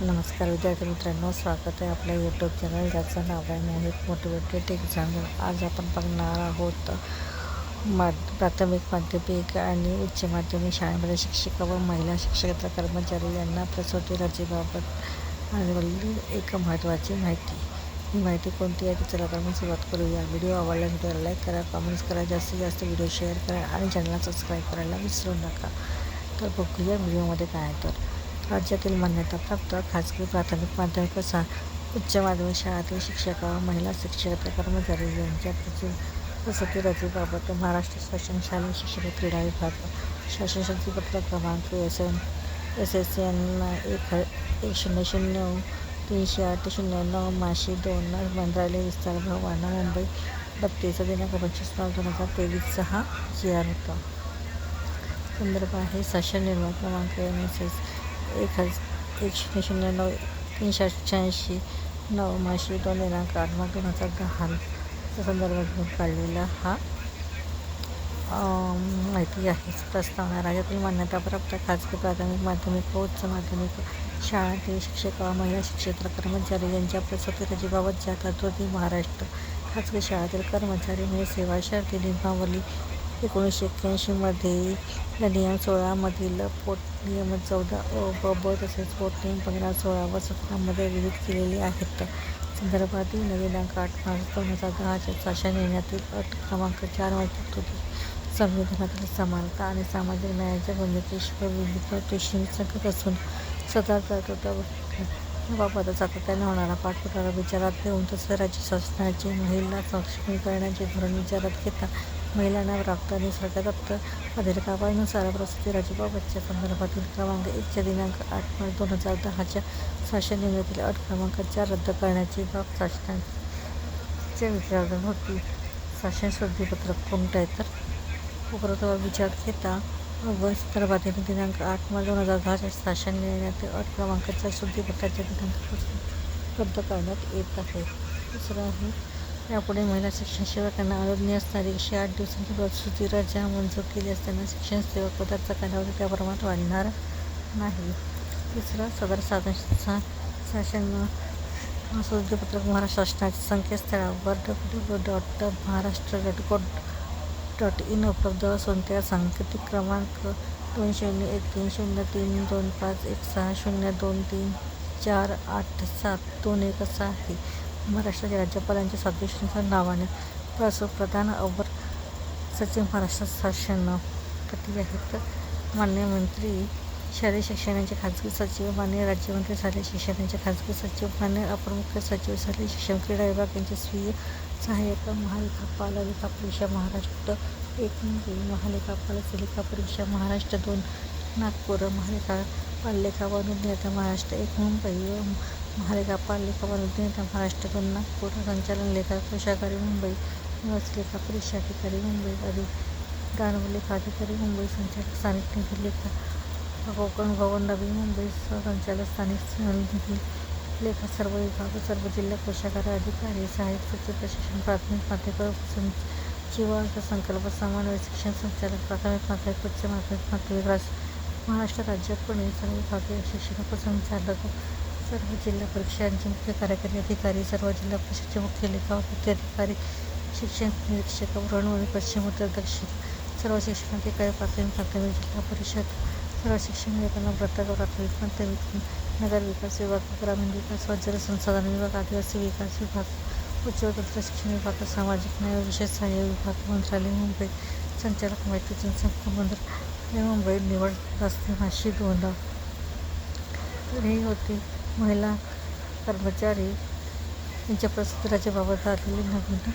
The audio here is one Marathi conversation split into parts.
नमस्कार विद्यार्थी मित्रांनो स्वागत आहे आपल्या यूट्यूब चॅनल ज्याचं नाव आहे मोहित मोटिवेटेड एक्झाम आज आपण बघणार आहोत मा प्राथमिक माध्यमिक आणि उच्च माध्यमिक शाळेमध्ये शिक्षिका व महिला शिक्षक कर्मचारी यांना प्रसूती रजेबाबत आणि एक महत्त्वाची माहिती. ही माहिती कोणती आहे चला तर मग सुरुवात करूया. व्हिडिओ आवडला व्हिडिओला लाईक करा कमेंट्स करा जास्तीत जास्त व्हिडिओ शेअर करा आणि चॅनलला सबस्क्राईब करायला विसरू नका. तर बघूया व्हिडिओमध्ये काय आहे तर. राज्यातील मान्यताप्राप्त खाजगी प्राथमिक माध्यमिक व सा उच्च माध्यमिक शाळातील शिक्षक महिला शिक्षक कर्मचारी यांच्या प्रचु प्रसूती रजेबाबत महाराष्ट्र शासन शालेय शिक्षण क्रीडा विभाग शासन शक्तीपत्र क्रमांक S N S S N एक एक शून्य शून्य तीनशे आठ शून्य नऊ माशी दोन मंत्रालय विस्तार भवाना मुंबई बत्तीस दिनांक पंचवीस नऊ दोन हजार तेवीसचा हा जी आर होता. संदर्भ आहे शासन निर्माण क्रमांक एन एस एस एक हजार एक शून्य नऊ तीनशे अठ्ठ्याऐंशी नऊ दोन दिनांक आठ मग दोन हजार दहा संदर्भ घेऊन काढलेला हा माहिती आहे प्रस्तावना राज्यातील मान्यताप्राप्त खाजगी प्राथमिक माध्यमिक व उच्च माध्यमिक शाळांतील शिक्षक व महिला शिक्षेत्र कर्मचारी यांच्या प्रसूती रजेबाबत ज्या तरतुदी महाराष्ट्र खाजगी शाळेतील कर्मचारी म्हणजे सेवा शर्ती नियमावली एकोणीसशे एक्क्याऐंशीमध्ये या नियम सोळामधील पोट नियम चौदा अ ब ब तसेच पोट नियम पंधरा सोळा व सतरामध्ये विहित केलेले आहेत. संदर्भातील नवीनांक आठ मार्च दोन हजार दहाच्या शासन निर्णयातील अट क्रमांक चारमध्ये तरतुदी संविधानातील समानता आणि सामाजिक न्यायाच्या भूमिकेशिवाय विविध उद्देशांनी सांगत असून सदर तरतुदीबाबत सातत्याने होणारा पाठपुरावा विचारात घेऊन तसेच राज्य शासनाचे महिला सक्षमीकरणाचे धोरण विचारात घेता महिलांना प्राप्त आणि सरकारदत्त अधिकारानुसार प्रसूती रजेबाबतच्या संदर्भातील क्रमांक एकच्या दिनांक आठ मार्च दोन हजार दहाच्या शासन निर्णयातील अट क्रमांक चार रद्द करण्याची बाब शासनाच्या विचारात होती. शासन शुद्धीपत्रक कोणतं आहे तर? उपरोक्त विचार घेता व संदर्भातील दिनांक आठ मार्च दोन हजार दहाच्या शासन निर्णयातील अट क्रमांकाच्या शुद्धीपत्राच्या दिनांकापासून रद्द करण्यात येत आहे. दुसरं आहे यापुढे महिला शिक्षण सेवकांना अनुज्ञ असणारी एकशे आठ दिवसांची प्रसूती रजा मंजूर केली असताना शिक्षण सेवक पदाचा कालावधी त्या प्रमाणात वाढणार नाही. तिसरं सदर साधन शासन शुद्धीपत्रक महाराष्ट्र शासनाच्या संकेतस्थळावर W W dot Maharashtra dot gov dot in उपलब्ध असून त्या सांकेतिक क्रमांक दोन शून्य एक तीन शून्य तीन दोन पाच एक सहा शून्य दोन तीन चार आठ सात दोन एक असा आहे. महाराष्ट्राच्या राज्यपालांच्या स्वादेशांच्या नावाने प्रसू प्रधान अवर सचिव महाराष्ट्र शासन पती आहेत मान्य मंत्री शालेय शिक्षणाचे खाजगी सचिव मान्य राज्यमंत्री शालेय शिक्षणाचे खाजगी सचिव मान्य अपर मुख्य सचिव शालेय शिक्षण क्रीडा विभाग यांचे स्वीय सहाय्यक महालेखापाल लेखा परीक्षा महाराष्ट्र एक मुंबई महालेखापाल लेखा परीक्षा महाराष्ट्र दोन नागपूर महालेखा पाललेखा अनुज्ञेता महाराष्ट्र एक मुंबई महालेखापाल लेखा अनुज्ञेता महाराष्ट्र दोन नागपूर संचालन लेखा कोशागारी मुंबई निवासी लेखा परीक्षा अधिकारी मुंबई अधिक गाणव लेखाधिकारी मुंबई संचालक स्थानिक निधी लेखा कोकण भवन नवी मुंबई संचालक स्थानिक निधी लेखा सर्व विभाग सर्व जिल्हा कोशागार अधिकारी सहाय्यक सचिव प्रशिक्षण प्राथमिक माध्यमिक जीवा अर्थसंकल्प समन्वय शिक्षण संचालक प्राथमिक माध्यमिक उच्च माध्यमिक माध्यमिक राज महाराष्ट्र राज्य पुणे सर्व विभागीय शिक्षण उपसंचालक सर्व जिल्हा परीक्षांचे मुख्य कार्यकारी अधिकारी सर्व जिल्हा परिषदेचे मुख्य लेखा अधिकारी शिक्षण निरीक्षक ऋणवणी पश्चिम उत्तर दक्षिण सर्व शिक्षणाधिकारी प्राथमिक माध्यमिक जिल्हा परिषद सर्व शिक्षण विभागांना प्रत्येक प्राथमिक माध्यमिक नगर विकास विभाग ग्रामीण विकास व जलसंसाधन विभाग आदिवासी विकास विभाग उच्च व तंत्र शिक्षण विभाग सामाजिक न्याय विशेष सहाय्य विभाग मंत्रालय मुंबई संचालक माहिती जनसंपर्क मंत्रालय मुंबई निवड रस्ते माशी दोनदा तर हे होते महिला कर्मचारी यांच्या प्रसिद्धीबाबत आलेली नवीन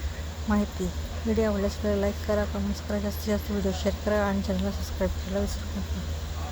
माहिती. व्हिडिओ आवडल्यास लाईक करा कमेंट्स करा जास्तीत जास्त व्हिडिओ शेअर करा आणि चॅनलला सबस्क्राईब करायला विसरू नका.